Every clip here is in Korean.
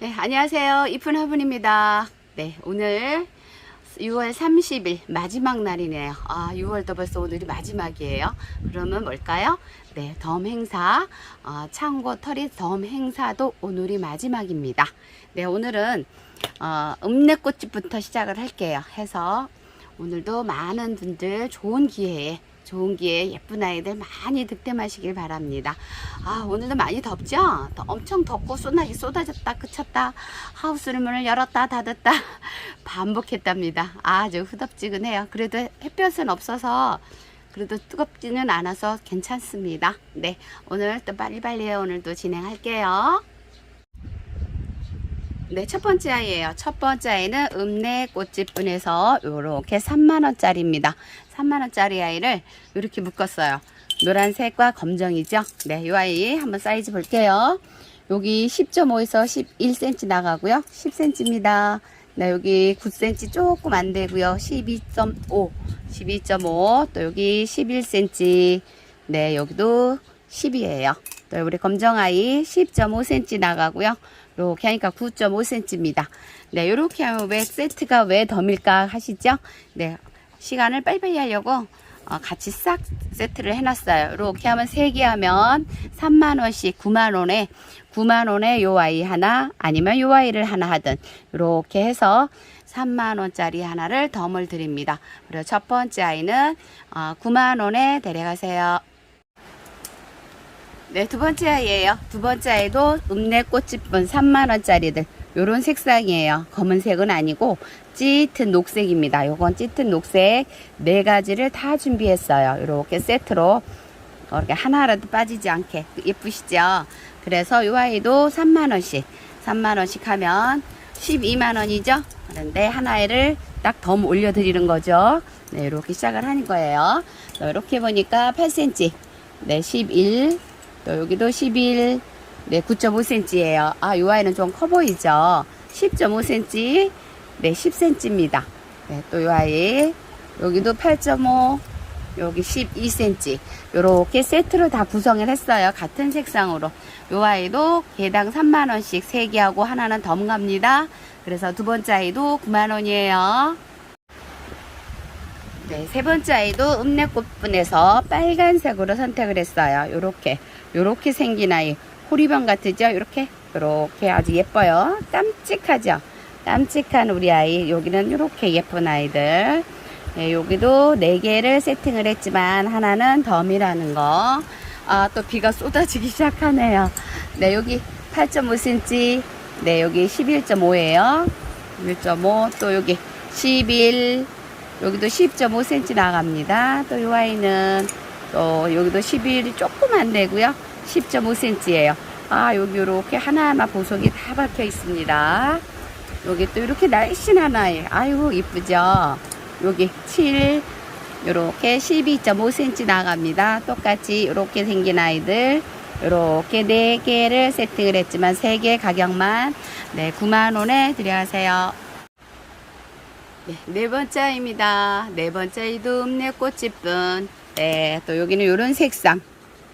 네, 안녕하세요. 이쁜 화분입니다. 네, 오늘 6월 30일 마지막 날이네요. 아, 6월도 벌써 오늘이 마지막이에요. 그러면 뭘까요? 네, 덤 행사, 어, 창고 털이 덤 행사도 오늘이 마지막입니다. 네, 오늘은 어, 읍내꽃집부터 시작을 할게요. 해서 오늘도 많은 분들 좋은 기회에 좋은 기회에 예쁜 아이들 많이 득템하시길 바랍니다. 아, 오늘도 많이 덥죠? 더- 엄청 덥고 소나기 쏟아졌다 그쳤다 하우스를 문을 열었다 닫았다 반복했답니다. 아주 후덥지근해요. 그래도 햇볕은 없어서 그래도 뜨겁지는 않아서 괜찮습니다. 네, 오늘 또 빨리빨리 오늘도 진행할게요. 네, 첫 번째 아이예요. 첫 번째 아이는 읍내 꽃집분에서 이렇게 3만 원짜리입니다. 3만 원짜리 아이를 이렇게 묶었어요. 노란색과 검정이죠. 네, 이 아이 한번 사이즈 볼게요. 여기 10.5에서 11cm 나가고요. 10cm입니다. 네, 여기 9cm 조금 안 되고요. 12.5, 12.5, 또 여기 11cm. 네, 여기도 10이에요. 또 우리 검정아이 10.5cm 나가고요. 이렇게 하니까 9.5cm입니다. 네, 이렇게 하면 왜 세트가 왜 덤일까 하시죠? 네, 시간을 빨리빨리 하려고 어, 같이 싹 세트를 해놨어요. 이렇게 하면 3개 하면 3만원씩 9만원에 9만원에 요 아이 하나 아니면 요 아이를 하나 하든 이렇게 해서 3만원짜리 하나를 덤을 드립니다. 그리고 첫 번째 아이는 어, 9만원에 데려가세요. 네, 두 번째 아이예요. 두 번째 아이도 읍내 꽃집분 3만 원짜리들. 요런 색상이에요. 검은색은 아니고 짙은 녹색입니다. 요건 짙은 녹색 네 가지를 다 준비했어요. 이렇게 세트로 이렇게 하나라도 빠지지 않게 예쁘시죠? 그래서 요 아이도 3만 원씩 3만 원씩 하면 12만 원이죠? 그런데 하나를 딱 덤 올려드리는 거죠. 네, 이렇게 시작을 하는 거예요. 이렇게 보니까 8cm, 네, 11, 또 여기도 11, 네, 9.5cm예요. 아, 이 아이는 좀 커 보이죠? 10.5cm, 네, 10cm입니다. 네, 또 이 아이, 여기도 8.5, 여기 12cm. 요렇게 세트로 다 구성을 했어요. 같은 색상으로. 요 아이도 개당 3만원씩 3개 하고 하나는 덤 갑니다. 그래서 두 번째 아이도 9만원이에요. 네, 세 번째 아이도 읍내꽃분에서 빨간색으로 선택을 했어요. 요렇게, 요렇게 생긴 아이. 호리병 같으죠? 요렇게, 요렇게 아주 예뻐요. 깜찍하죠? 깜찍한 우리 아이. 여기는 요렇게 예쁜 아이들. 네, 여기도 네 개를 세팅을 했지만 하나는 덤이라는 거. 아, 또 비가 쏟아지기 시작하네요. 네, 여기 8.5cm. 네, 여기 11.5예요. 11.5. 또 여기 11. 여기도 10.5cm 나갑니다. 또 이 아이는 또 여기도 11이 조금 안 되고요. 10.5cm예요. 아, 여기 이렇게 하나하나 보석이 다 박혀 있습니다. 여기 또 이렇게 날씬한 아이. 아이고, 이쁘죠? 여기 7, 요렇게 12.5cm 나갑니다. 똑같이 이렇게 생긴 아이들. 요렇게 4개를 세팅을 했지만 3개 가격만 네, 9만원에 드려가세요. 네, 네 번째 아이입니다. 네 번째 아이도 읍내 꽃집분. 네, 또 여기는 요런 색상.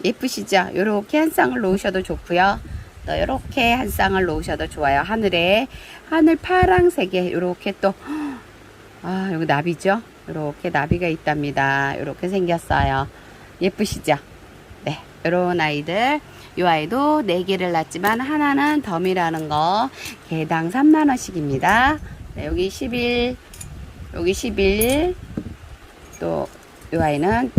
예쁘시죠? 요렇게 한 쌍을 놓으셔도 좋고요. 또 요렇게 한 쌍을 놓으셔도 좋아요. 하늘에 하늘 파랑색에 요렇게 또 아, 여기 나비죠? 요렇게 나비가 있답니다. 요렇게 생겼어요. 예쁘시죠? 네, 요런 아이들. 요 아이도 4개를 낳지만 하나는 덤이라는 거 개당 3만원씩입니다. 네, 여기 11, 여기 11, 또요 아이는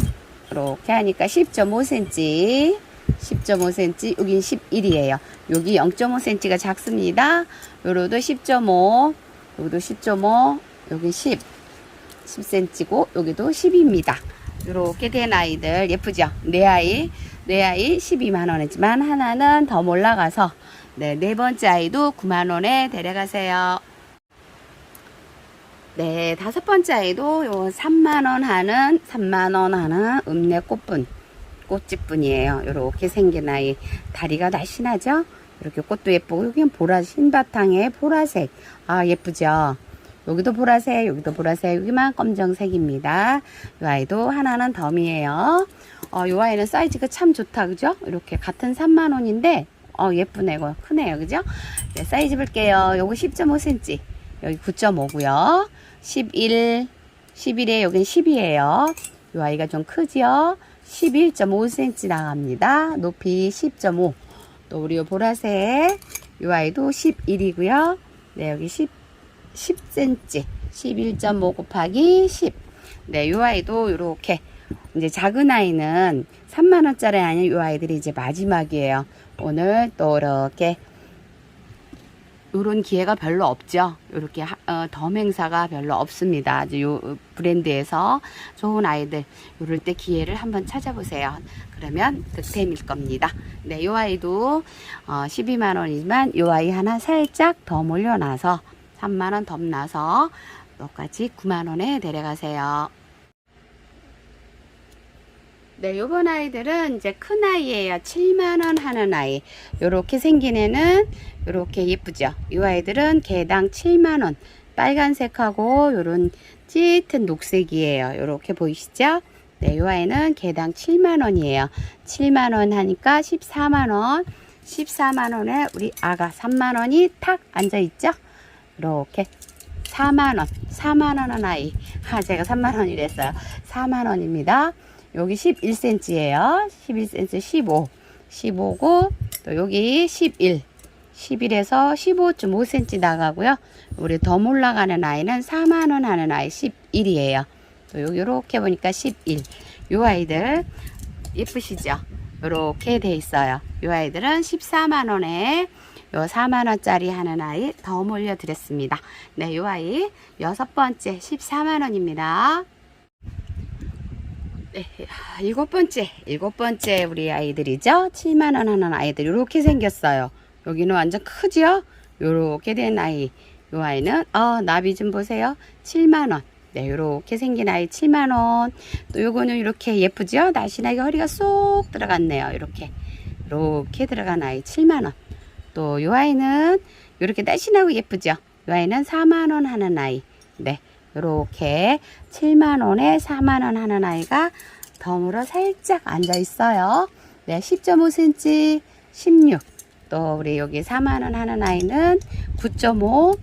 이렇게 하니까 10.5cm, 10.5cm, 여긴 11이에요. 여기 0.5cm가 작습니다. 요로도 10.5, 여기도 10.5, 여기 10, 10cm고 여기도 10입니다. 이렇게 된 아이들 예쁘죠? 네 아이, 네 아이 12만 원이지만 하나는 더 올라가서 네, 네 번째 아이도 9만 원에 데려가세요. 네, 다섯 번째 아이도 요 3만 원 하는 3만 원 하는 읍내 꽃분 꽃집분이에요. 이렇게 생긴 아이 다리가 날씬하죠? 이렇게 꽃도 예쁘고 여기는 보라 흰 바탕에 보라색 아 예쁘죠? 여기도 보라색, 여기도 보라색, 여기만 검정색입니다. 이 아이도 하나는 덤이에요. 어, 이 아이는 사이즈가 참 좋다, 그죠? 이렇게 같은 3만원인데, 어, 예쁘네, 이거. 크네요. 그죠? 네, 사이즈 볼게요. 요거 10.5cm. 여기 9.5고요. 11, 11에 여긴 10이에요. 요 아이가 좀 크지요? 11.5cm 나갑니다. 높이 10.5. 또 우리 요 보라색 요 아이도 11이고요. 네, 여기 10, 10cm. 11.5 곱하기 10. 네, 요 아이도 요렇게 이제 작은 아이는 3만원짜리 아닌 요 아이들이 이제 마지막이에요. 오늘 또 이렇게 요런 기회가 별로 없죠. 요렇게 하- 어, 덤 행사가 별로 없습니다. 이제 요 브랜드에서 좋은 아이들 요럴 때 기회를 한번 찾아보세요. 그러면 득템일 겁니다. 네, 요 아이도 어, 12만 원이지만 요 아이 하나 살짝 더 몰려놔서 3만 원 덤 나서 똑같이 9만 원에 데려가세요. 네, 요번 아이들은 이제 큰 아이예요. 7만원 하는 아이. 요렇게 생긴 애는 요렇게 예쁘죠. 이 아이들은 개당 7만원. 빨간색하고 요런 짙은 녹색이에요. 요렇게 보이시죠? 네, 요 아이는 개당 7만원이에요. 7만원 하니까 14만원. 14만원에 우리 아가 3만원이 탁 앉아있죠? 이렇게 4만원. 4만원 아이. 아, 제가 3만원이랬어요. 4만원입니다. 여기 11cm예요. 11cm 15. 15고 또 여기 11. 11에서 15.5cm 나가고요. 우리 더 올라가는 아이는 4만 원 하는 아이 11이에요. 또 여기 이렇게 보니까 11. 요 아이들 예쁘시죠? 이렇게 돼 있어요. 요 아이들은 14만 원에 요 4만 원짜리 하는 아이 더 올려 드렸습니다. 네, 요 아이 여섯 번째 14만 원입니다. 네, 아, 일곱 번째, 일곱 번째 우리 아이들이죠. 7만 원 하는 아이들 이렇게 생겼어요. 여기는 완전 크죠? 요렇게 된 아이. 요 아이는 어 나비 좀 보세요. 7만 원. 네, 요렇게 생긴 아이 7만 원. 또 요거는 이렇게 예쁘죠? 날씬하게 허리가 쏙 들어갔네요. 이렇게. 이렇게 들어간 아이 7만 원. 또 요 아이는 요렇게 날씬하고 예쁘죠? 요 아이는 4만 원 하는 아이. 네. 요렇게 7만 원에 4만 원 하는 아이가 덤으로 살짝 앉아 있어요. 네, 10.5cm, 16. 또 우리 여기 4만 원 하는 아이는 9.5.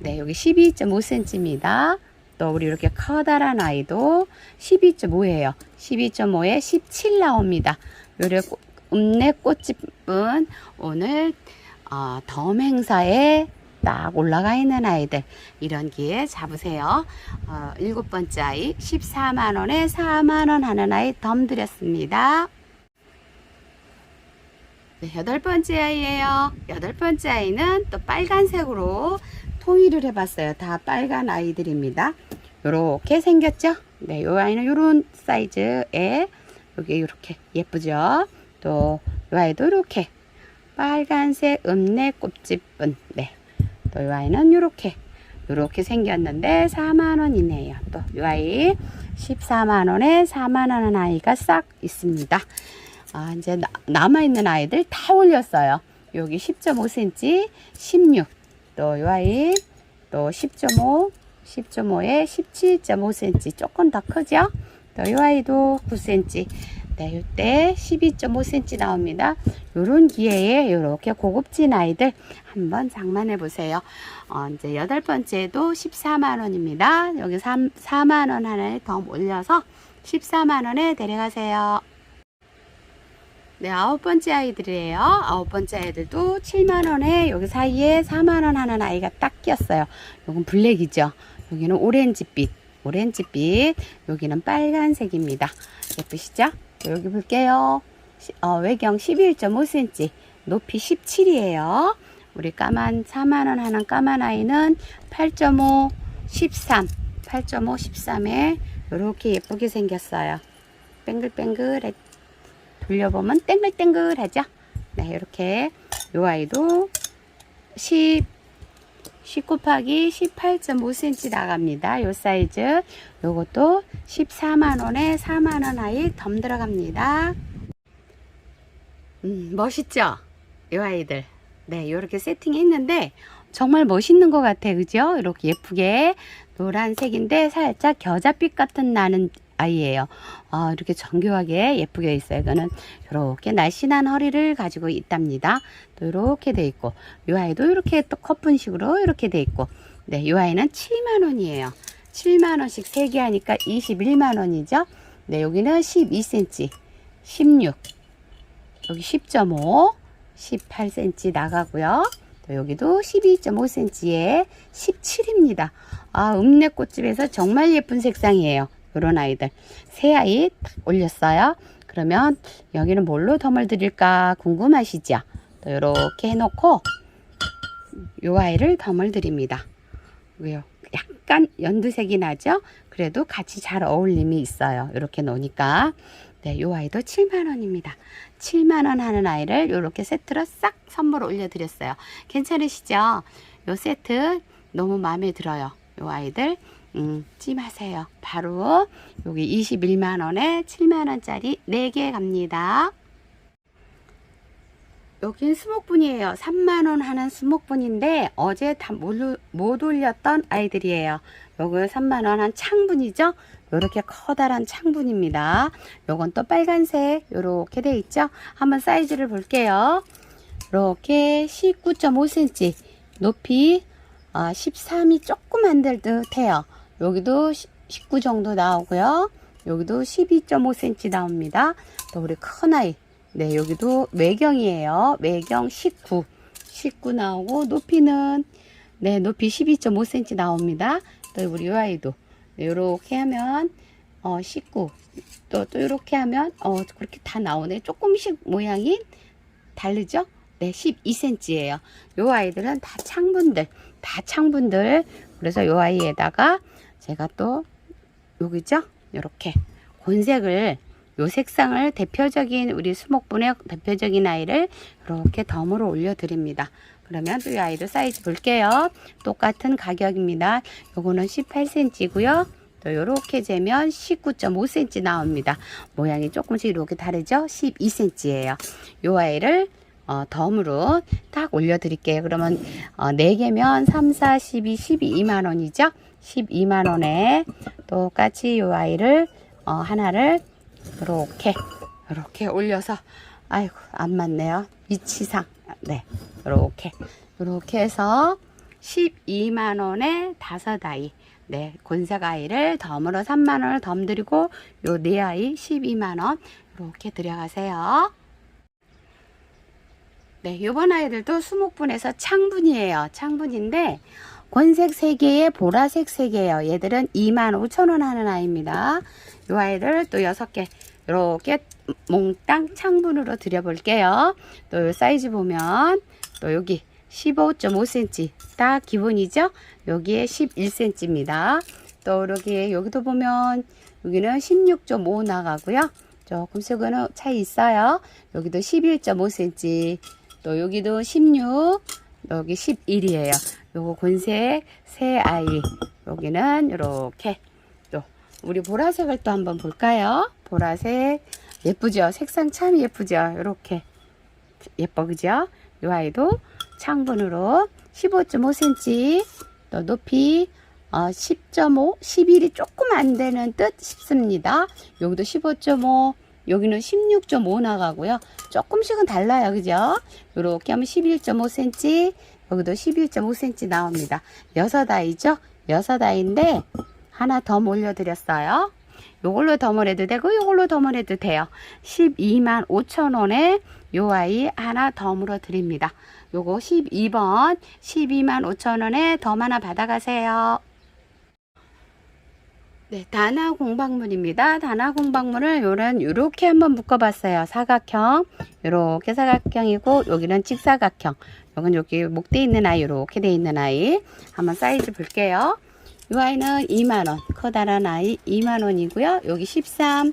네, 여기 12.5cm입니다. 또 우리 이렇게 커다란 아이도 12.5예요. 12.5에 17 나옵니다. 요래 꽃- 읍내 꽃집은 오늘 어, 덤 행사에 딱 올라가 있는 아이들 이런 기회 잡으세요. 어, 일곱 번째 아이 14만 원에 4만 원 하는 아이 덤 드렸습니다. 네, 여덟 번째 아이예요. 여덟 번째 아이는 또 빨간색으로 통일을 해봤어요. 다 빨간 아이들입니다. 요렇게 생겼죠? 네, 요 아이는 요런 사이즈에 여기 이렇게 예쁘죠? 또 요 아이도 이렇게 빨간색 읍내 꽃집은 네. 또이 아이는 이렇게 이렇게 생겼는데 4만 원이네요. 또 이 아이 14만 원에 4만 원 아이가 싹 있습니다. 아, 이제 나, 남아 있는 아이들 다 올렸어요. 여기 10.5cm, 16. 또 이 아이 또 10.5, 10.5에 17.5cm 조금 더 크죠? 또 이 아이도 9cm. 네, 이때 12.5cm 나옵니다. 요런 기회에 이렇게 고급진 아이들 한번 장만해 보세요. 어, 이제 여덟 번째도 14만 원입니다. 여기 3, 4만 원 하나에 더 올려서 14만 원에 데려가세요. 네, 아홉 번째 아이들이에요. 아홉 번째 아이들도 7만 원에 여기 사이에 4만 원 하는 아이가 딱 꼈어요. 요건 블랙이죠. 여기는 오렌지빛, 오렌지빛. 여기는 빨간색입니다. 예쁘시죠? 여기 볼게요. 시- 어, 외경 11.5cm, 높이 17이에요. 우리 까만 4만 원 하는 까만 아이는 8.5, 13, 8.5, 13에 이렇게 예쁘게 생겼어요. 뱅글뱅글해. 돌려보면 땡글땡글하죠? 네, 이렇게 요 아이도 10, 10 곱하기 18.5cm 나갑니다. 요 사이즈. 요것도 14만원에 4만원 아이 덤 들어갑니다. 음, 멋있죠? 요 아이들. 네, 요렇게 세팅했는데 정말 멋있는 것 같아. 그죠? 이렇게 예쁘게 노란색인데 살짝 겨자빛 같은 나는 아이예요. 아, 이렇게 정교하게 예쁘게 있어요. 이거는 이렇게 날씬한 허리를 가지고 있답니다. 또 이렇게 돼 있고 이 아이도 이렇게 또 커픈식으로 이렇게 돼 있고 네, 이 아이는 7만 원이에요. 7만 원씩 3개 하니까 21만 원이죠. 네, 여기는 12cm, 16, 여기 10.5, 18cm 나가고요. 또 여기도 12.5cm에 17입니다. 아, 읍내 꽃집에서 정말 예쁜 색상이에요. 요런 아이들. 새 아이 딱 올렸어요. 그러면 여기는 뭘로 덤을 드릴까 궁금하시죠? 또 이렇게 해놓고 요 아이를 덤을 드립니다. 왜요? 약간 연두색이 나죠? 그래도 같이 잘 어울림이 있어요. 이렇게 놓으니까. 네, 요 아이도 7만원입니다. 7만원 하는 아이를 이렇게 세트로 싹 선물 올려드렸어요. 괜찮으시죠? 요 세트 너무 마음에 들어요. 요 아이들, 음, 찜하세요. 바로 여기 21만원에 7만원짜리 4개 갑니다. 여긴 수목분이에요. 3만원 하는 수목분인데 어제 다 못 올렸던 아이들이에요. 요거 3만원 한 창분이죠. 요렇게 커다란 창분입니다. 요건 또 빨간색 요렇게 돼 있죠. 한번 사이즈를 볼게요. 이렇게 19.5cm 높이 아, 13이 조금 안 될 듯해요. 여기도 19 정도 나오고요. 여기도 12.5cm 나옵니다. 또 우리 큰 아이 네, 여기도 외경이에요. 외경 19. 19 나오고, 높이는, 네, 높이 12.5cm 나옵니다. 또 우리 요 아이도, 네, 요렇게 하면, 어, 19. 또, 또 요렇게 하면, 어, 그렇게 다 나오네. 조금씩 모양이 다르죠? 네, 12cm예요. 요 아이들은 다 창분들, 다 창분들. 그래서 요 아이에다가 제가 또, 여기죠? 요렇게, 곤색을 요 색상을 대표적인 우리 수목분의 대표적인 아이를 이렇게 덤으로 올려드립니다. 그러면 또 이 아이도 사이즈 볼게요. 똑같은 가격입니다. 요거는 18cm고요. 또 요렇게 재면 19.5cm 나옵니다. 모양이 조금씩 이렇게 다르죠? 12cm예요. 요 아이를 어, 덤으로 딱 올려드릴게요. 그러면 어, 4개면 3, 4, 12, 12만 원이죠? 12만 원에 똑같이 요 아이를 어, 하나를 이렇게 이렇게 올려서 아이고 안 맞네요. 위치상. 네. 이렇게 이렇게 해서 12만 원에 다섯 아이. 네. 곤색 아이를 덤으로 3만 원을 덤 드리고 요 네 아이 12만 원 이렇게 들여가세요. 네. 요번 아이들도 수목분에서 창분이에요. 창분인데 곤색 3개에 보라색 3개예요. 얘들은 25,000원 하는 아이입니다. 이 아이를 또 6개 이렇게 몽땅 창분으로 드려볼게요. 또 사이즈 보면 또 여기 15.5cm 딱 기본이죠. 여기에 11cm입니다. 또 여기 여기도 보면 여기는 16.5 나가고요. 조금씩은 차이 있어요. 여기도 11.5cm 또 여기도 16 여기 11이에요. 요거 곤색 새 아이 여기는 이렇게 또 우리 보라색을 또 한번 볼까요? 보라색 예쁘죠? 색상 참 예쁘죠? 이렇게 예뻐 그죠? 이 아이도 창분으로 15.5cm 또 높이 어, 10.5, 11이 조금 안 되는 듯 싶습니다. 여기도 15.5, 여기는 16.5 나가고요. 조금씩은 달라요. 그죠? 이렇게 하면 11.5cm, 여기도 11.5cm 나옵니다. 여섯 아이죠? 여섯 아이인데 하나 더 몰려드렸어요. 요걸로 덤을 해도 되고 요걸로 덤을 해도 돼요. 12만 5천 원에 요 아이 하나 덤으로 드립니다. 요거 12번 12만 5천 원에 덤 하나 받아가세요. 네, 단화 공방문입니다. 단화 공방문을 요런 요렇게 한번 묶어봤어요. 사각형, 요렇게 사각형이고 여기는 직사각형. 요건 여기 목대 있는 아이 요렇게 돼 있는 아이. 한번 사이즈 볼게요. 이 아이는 2만원, 커다란 아이 2만원이고요. 여기 13,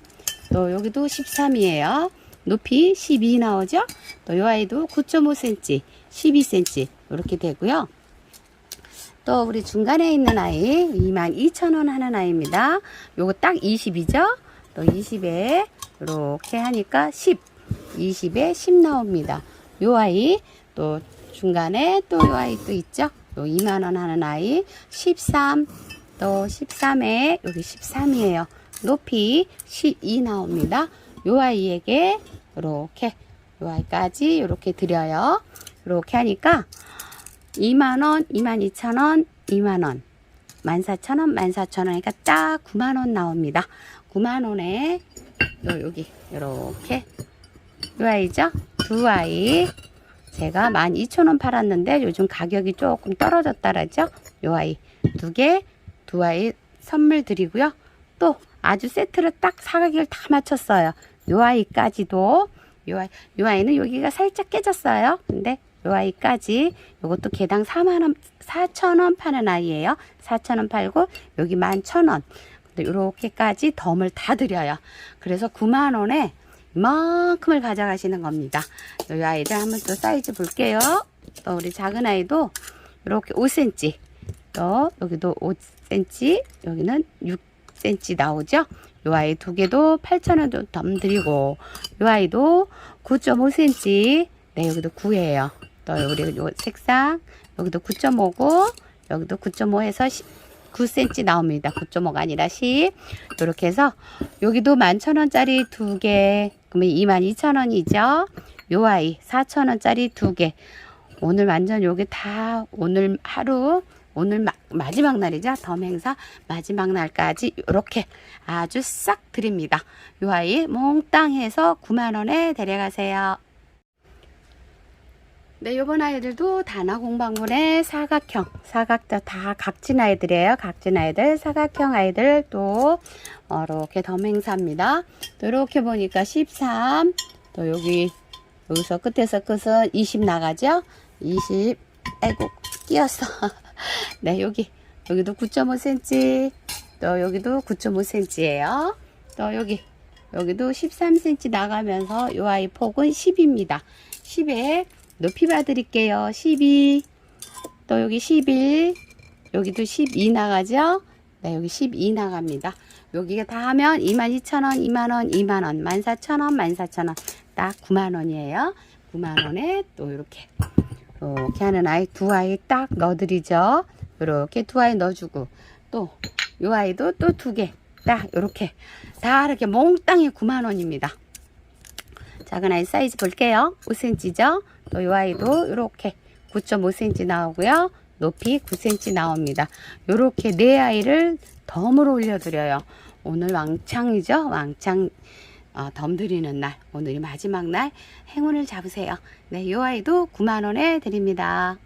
또 여기도 13이에요. 높이 12 나오죠? 또 이 아이도 9.5cm, 12cm 이렇게 되고요. 또 우리 중간에 있는 아이 22,000원 하는 아이입니다. 요거 딱 20이죠? 또 20에 이렇게 하니까 10, 20에 10 나옵니다. 요 아이 또 중간에 또 요 아이 또 있죠? 요 2만원 하는 아이 13, 또 13에 여기 13이에요. 높이 12 나옵니다. 요 아이에게 이렇게 요 아이까지 이렇게 드려요. 이렇게 하니까 2만원, 22,000원, 2만원, 14,000원, 14,000원, 그러니까 딱 9만원 나옵니다. 9만원에 요, 여기, 요렇게 요 아이죠? 두 아이 제가 12,000원 팔았는데 요즘 가격이 조금 떨어졌다라죠? 요 아이 두 개, 두 아이 선물 드리고요. 또 아주 세트를 딱 사가기를 다 맞췄어요. 요 아이까지도 요, 아이, 요 아이는 여기가 살짝 깨졌어요. 근데 요 아이까지 요것도 개당 4만원, 4천원 파는 아이예요. 4천원 팔고 여기 11,000원. 근데 요렇게까지 덤을 다 드려요. 그래서 9만원에 이만큼을 가져가시는 겁니다. 요 아이들 한번 또 사이즈 볼게요. 또 우리 작은 아이도 이렇게 5cm. 또 여기도 5cm, 여기는 6cm 나오죠. 요 아이 두 개도 8,000원도 덤 드리고 요 아이도 9.5cm. 네, 여기도 9예요. 또 우리 요 색상 여기도 9.5고 여기도 9.5에서 9cm 나옵니다. 9.5가 아니라 10. 이렇게 해서 여기도 11,000원짜리 두 개. 그러면 22,000원이죠. 요 아이 4,000원짜리 두 개. 오늘 완전 요게 다 오늘 하루 오늘 마, 마지막 날이죠. 덤 행사 마지막 날까지 이렇게 아주 싹 드립니다. 요 아이 몽땅 해서 9만 원에 데려가세요. 네, 요번 아이들도 단화 공방문의 사각형, 사각자 다 각진 아이들이에요. 각진 아이들, 사각형 아이들 또 어, 이렇게 덤행사입니다. 또 이렇게 보니까 13, 또 여기 여기서 끝에서 끝은 20 나가죠. 20, 아이고 끼었어. 네, 여기 여기도 9.5cm, 또 여기도 9.5cm예요. 또 여기 여기도 13cm 나가면서 요 아이 폭은 10입니다. 10에 높이 봐드릴게요. 12. 또 여기 11. 여기도 12 나가죠? 네, 여기 12 나갑니다. 여기가 다 하면 22,000원, 2만원, 2만원, 14,000원, 14,000원. 딱 9만원이에요. 9만원에 또 이렇게. 이렇게 하는 아이 두 아이 딱 넣어드리죠. 이렇게 두 아이 넣어주고. 또, 요 아이도 또 두 개. 딱 이렇게. 다 이렇게 몽땅이 9만원입니다. 작은 아이 사이즈 볼게요. 5cm죠? 또 이 아이도 이렇게 9.5cm 나오고요. 높이 9cm 나옵니다. 이렇게 네 아이를 덤으로 올려드려요. 오늘 왕창이죠? 왕창 어, 덤 드리는 날. 오늘이 마지막 날 행운을 잡으세요. 네, 이 아이도 9만원에 드립니다.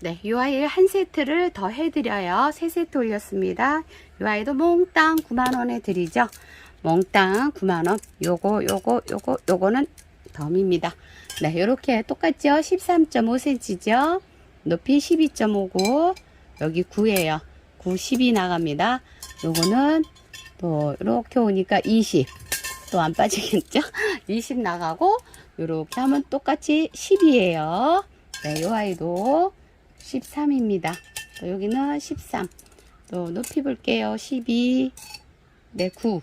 네, 이 아이 한 세트를 더 해드려요. 세 세트 올렸습니다. 이 아이도 몽땅 9만원에 드리죠. 몽땅 9만원. 요거, 요거, 요거, 요거는 덤입니다. 네, 요렇게 똑같죠? 13.5cm죠? 높이 12.5고, 여기 9예요. 9, 10이 나갑니다. 요거는 또, 이렇게 오니까 20. 또 안 빠지겠죠? 20 나가고, 요렇게 하면 똑같이 10이에요. 네, 요 아이도 13입니다. 또 여기는 13. 또 높이 볼게요. 12. 네, 9.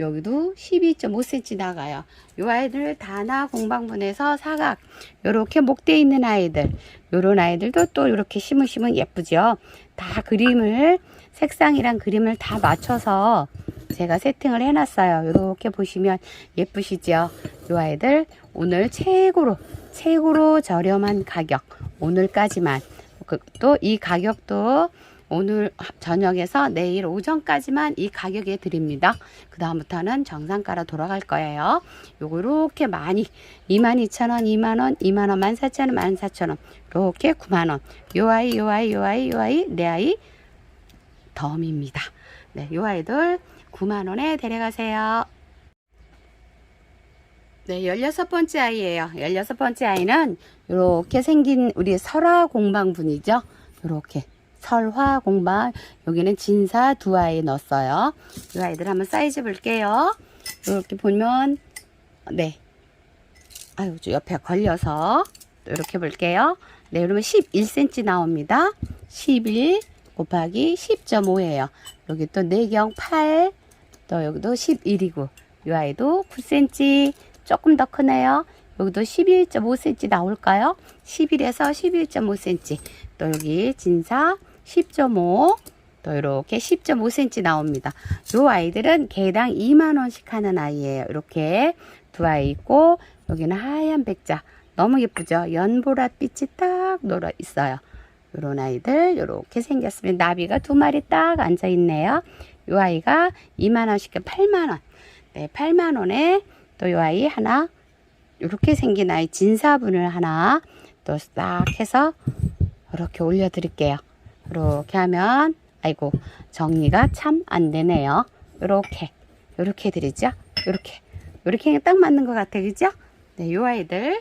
여기도 12.5cm 나가요. 이 아이들 다나 공방분에서 사각 요렇게 목대 있는 아이들 요런 아이들도 또 이렇게 심으시면 예쁘죠. 다 그림을 색상이랑 그림을 다 맞춰서 제가 세팅을 해놨어요. 이렇게 보시면 예쁘시죠. 이 아이들 오늘 최고로 최고로 저렴한 가격 오늘까지만 그, 또이 가격도 오늘 저녁에서 내일 오전까지만 이 가격에 드립니다. 그 다음부터는 정상가로 돌아갈 거예요. 요거 이렇게 많이 22,000원, 2만원, 2만원, 14,000원, 14,000원 이렇게 9만원 요 아이, 요 아이, 요 아이, 요 아이, 내 아이 덤입니다. 네, 요 아이들 9만원에 데려가세요. 네, 16번째 아이예요. 16번째 아이는 이렇게 생긴 우리 설화 공방분이죠. 이렇게 설화 공방 여기는 진사 두 아이 넣었어요. 이 아이들 한번 사이즈 볼게요. 이렇게 보면 네. 아유, 저 옆에 걸려서 또 이렇게 볼게요. 네, 그러면 11cm 나옵니다. 11 곱하기 10.5예요. 여기 또 내경 8, 또 여기도 11이고, 이 아이도 9cm, 조금 더 크네요. 여기도 11.5cm 나올까요? 11에서 11.5cm. 또 여기 진사 10.5, 또 이렇게 10.5cm 나옵니다. 요 아이들은 개당 2만원씩 하는 아이예요. 이렇게 두 아이 있고, 여기는 하얀 백자. 너무 예쁘죠? 연보랏빛이 딱 놀아 있어요. 요런 아이들, 요렇게 생겼습니다. 나비가 두 마리 딱 앉아 있네요. 요 아이가 2만원씩 8만원. 네, 8만원에 또 요 아이 하나, 요렇게 생긴 아이 진사분을 하나 또 싹 해서 이렇게 올려 드릴게요. 이렇게 하면 아이고 정리가 참 안 되네요. 이렇게 이렇게 드리죠. 이렇게 이렇게 딱 맞는 것 같아, 그죠? 네, 요 아이들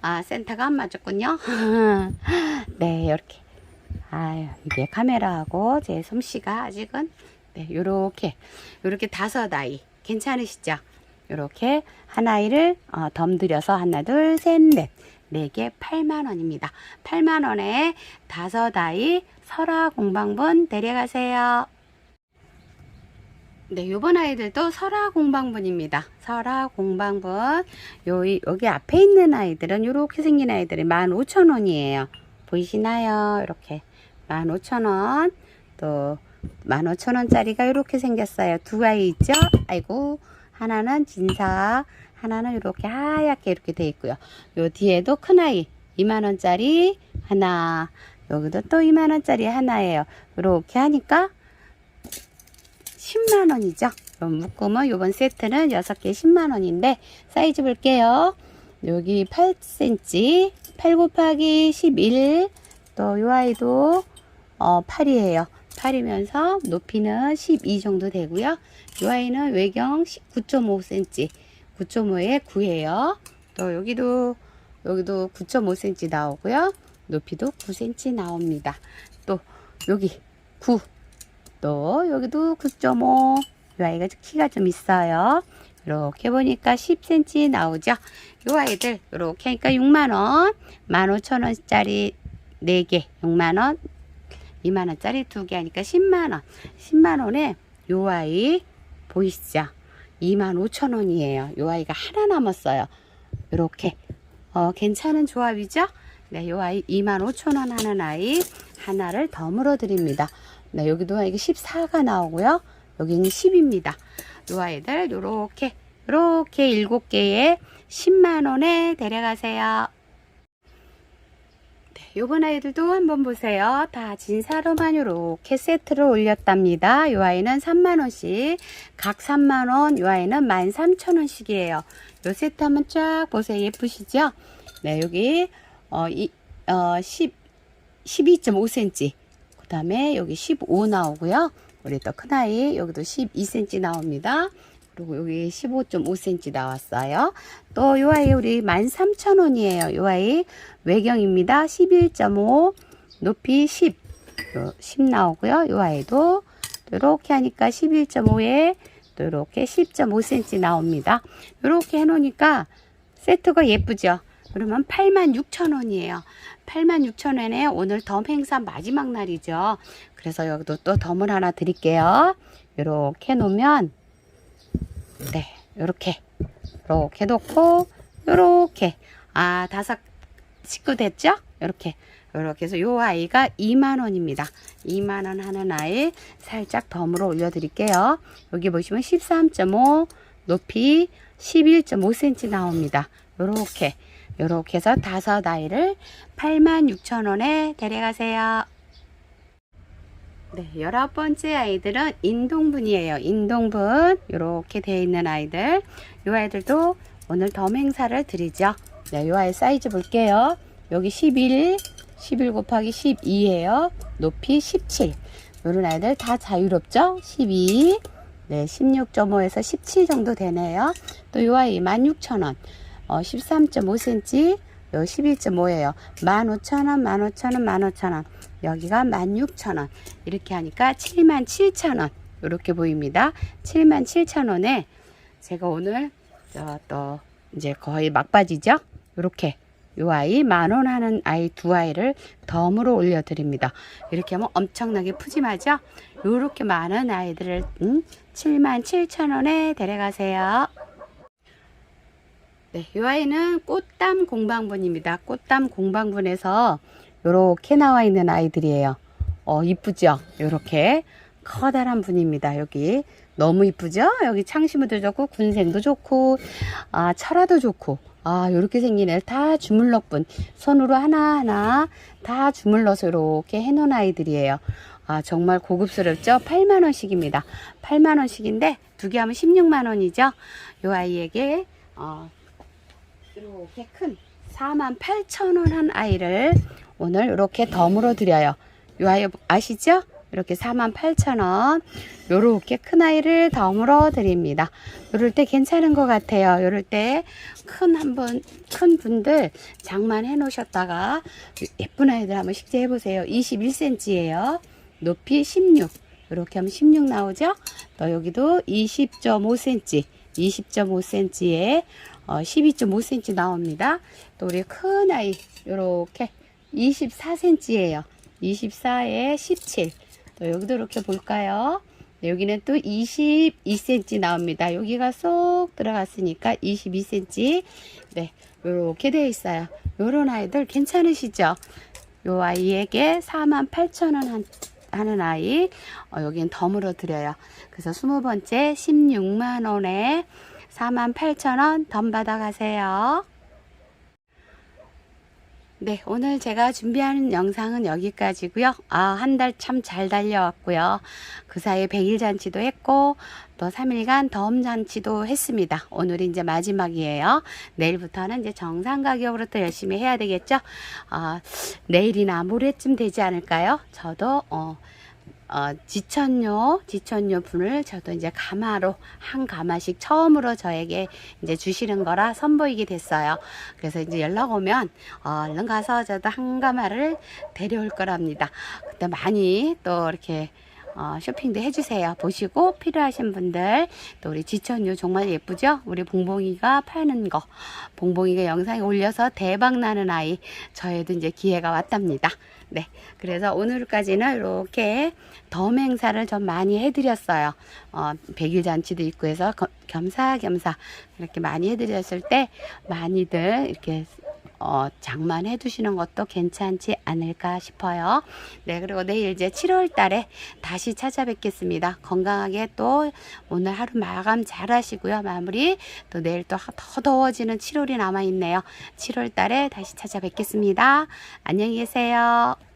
아 센터가 안 맞았군요. 네, 이렇게 아유 이게 카메라하고 제 솜씨가 아직은 네, 요렇게 요렇게 다섯 아이 괜찮으시죠? 요렇게 한 아이를 어, 덤들여서 하나 둘 셋 넷 네개 8만 원입니다. 8만 원에 다섯 아이 설화 공방분 데려가세요. 네, 요번 아이들도 설화 공방분입니다. 설화 공방분. 요, 여기 앞에 있는 아이들은 요렇게 생긴 아이들이 15,000원이에요. 보이시나요? 이렇게 15,000원. 또 15,000원짜리가 이렇게 생겼어요. 두 아이 있죠? 아이고, 하나는 진사, 하나는 이렇게 하얗게 이렇게 돼 있고요. 요 뒤에도 큰 아이 2만원짜리 하나, 여기도 또 2만원짜리 하나예요. 이렇게 하니까 10만원이죠. 그럼 묶음은 요번 세트는 6개 10만원인데 사이즈 볼게요. 여기 8cm, 8 곱하기 11, 또 요 아이도 어, 8이에요. 8이면서 높이는 12 정도 되고요. 요 아이는 외경 9.5cm, 9.5에 9예요. 또 여기도 여기도 9.5cm 나오고요. 높이도 9cm 나옵니다. 또 여기 9. 또 여기도 9.5. 이 아이가 키가 좀 있어요. 이렇게 보니까 10cm 나오죠. 이 아이들 이렇게 하니까 6만원, 15,000원짜리 4개, 6만원, 2만원짜리 2개 하니까 10만원. 10만원에 요 아이 보이시죠? 25,000원이에요. 요 아이가 하나 남았어요. 이렇게 어, 괜찮은 조합이죠? 네, 요 아이 25,000원 하는 아이 하나를 더 물어 드립니다. 네, 여기도 이게 14가 나오고요. 여기는 10입니다. 요 아이들 요렇게 요렇게 7개에 10만 원에 데려가세요. 네, 요번 아이들도 한번 보세요. 다 진사로만 요렇게 세트를 올렸답니다. 요 아이는 3만원씩, 각 3만원, 요 아이는 13,000원씩이에요. 요 세트 한번 쫙 보세요. 예쁘시죠? 네, 여기, 어, 이, 어, 10, 12.5cm. 그 다음에 여기 15 나오고요. 우리 또 큰아이, 여기도 12cm 나옵니다. 그리고 여기 15.5cm 나왔어요. 또 요 아이 우리 13,000원이에요. 요 아이 외경입니다. 11.5 높이 10. 요, 10 나오고요. 요 아이도 이렇게 하니까 11.5에 또 이렇게 10.5cm 나옵니다. 이렇게 해 놓으니까 세트가 예쁘죠? 그러면 86,000원이에요. 86,000원에 오늘 덤 행사 마지막 날이죠. 그래서 여기도 또 덤을 하나 드릴게요. 이렇게 놓으면 네, 요렇게 요렇게 놓고 요렇게 아 다섯 식구 됐죠? 요렇게 요렇게 해서 요 아이가 2만원입니다. 2만원 하는 아이 살짝 덤으로 올려드릴게요. 여기 보시면 13.5 높이 11.5cm 나옵니다. 요렇게 요렇게 해서 다섯 아이를 86,000원에 데려가세요. 네, 열아홉 번째 아이들은 인동분이에요. 인동분. 이렇게 되어 있는 아이들. 이 아이들도 오늘 덤 행사를 드리죠. 네, 이 아이 사이즈 볼게요. 여기 11, 11 곱하기 12예요. 높이 17. 이런 아이들 다 자유롭죠? 12, 네, 16.5에서 17 정도 되네요. 또 이 아이 16,000원. 어, 13.5cm, 요 11.5예요. 15,000원, 15,000원, 15,000원. 여기가 16,000원. 이렇게 하니까 77,000원. 이렇게 보입니다. 77,000원에 제가 오늘 저또 이제 거의 막바지죠? 이렇게 요 아이 만원 하는 아이 두 아이를 덤으로 올려드립니다. 이렇게 하면 엄청나게 푸짐하죠? 요렇게 많은 아이들을 음, 77,000원에 데려가세요. 네, 이 아이는 꽃담 공방분입니다. 꽃담 공방분에서 이렇게 나와 있는 아이들이에요. 어, 이쁘죠? 요렇게 커다란 분입니다. 여기 너무 이쁘죠? 여기 창시무도 좋고 군생도 좋고 아 철화도 좋고 아 요렇게 생긴 애다 주물럭분 손으로 하나하나 다 주물러서 이렇게 해놓은 아이들이에요. 아 정말 고급스럽죠? 8만원씩입니다. 8만원씩인데 두 개 하면 16만원이죠? 요 아이에게 어, 이렇게 큰 4만 8천 원 한 아이를 오늘 이렇게 덤으로 드려요. 요 아이 아시죠? 이렇게 4만 8천 원. 요렇게 큰 아이를 덤으로 드립니다. 요럴 때 괜찮은 것 같아요. 요럴 때 큰한 분, 큰 분들 장만 해 놓으셨다가 예쁜 아이들 한번 식재해 보세요. 21cm예요. 높이 16. 이렇게 하면 16 나오죠? 또 여기도 20.5cm, 20.5cm에 어, 12.5cm 나옵니다. 또 우리 큰 아이 요렇게 24cm예요. 24에 17. 또 여기도 이렇게 볼까요? 네, 여기는 또 22cm 나옵니다. 여기가 쏙 들어갔으니까 22cm. 네, 요렇게 되어 있어요. 요런 아이들 괜찮으시죠? 요 아이에게 48,000원 한, 하는 아이, 어, 여기는 덤으로 드려요. 그래서 20번째 16만원에 48,000원 덤 받아가세요. 네, 오늘 제가 준비하는 영상은 여기까지고요. 아, 한 달 참 잘 달려왔고요. 그 사이에 100일 잔치도 했고 또 3일간 덤 잔치도 했습니다. 오늘이 이제 마지막이에요. 내일부터는 이제 정상 가격으로 또 열심히 해야 되겠죠. 아, 내일이나 모레쯤 되지 않을까요? 저도 어, 어, 지천료, 지천료 분을 저도 이제 가마로 한 가마씩 처음으로 저에게 이제 주시는 거라 선보이게 됐어요. 그래서 이제 연락 오면 어, 얼른 가서 저도 한 가마를 데려올 거랍니다. 그때 많이 또 이렇게 어, 쇼핑도 해주세요. 보시고 필요하신 분들 또 우리 지천유 정말 예쁘죠? 우리 봉봉이가 파는 거 봉봉이가 영상에 올려서 대박 나는 아이 저에도 이제 기회가 왔답니다. 네, 그래서 오늘까지는 이렇게 덤 행사를 좀 많이 해드렸어요. 어, 백일 잔치도 있고 해서 거- 겸사겸사 이렇게 많이 해드렸을 때 많이들 이렇게 어, 장만해 두시는 것도 괜찮지 않을까 싶어요. 네, 그리고 내일 이제 7월 달에 다시 찾아뵙겠습니다. 건강하게 또 오늘 하루 마감 잘 하시고요. 마무리 또 내일 또 더 더워지는 7월이 남아 있네요. 7월 달에 다시 찾아뵙겠습니다. 안녕히 계세요.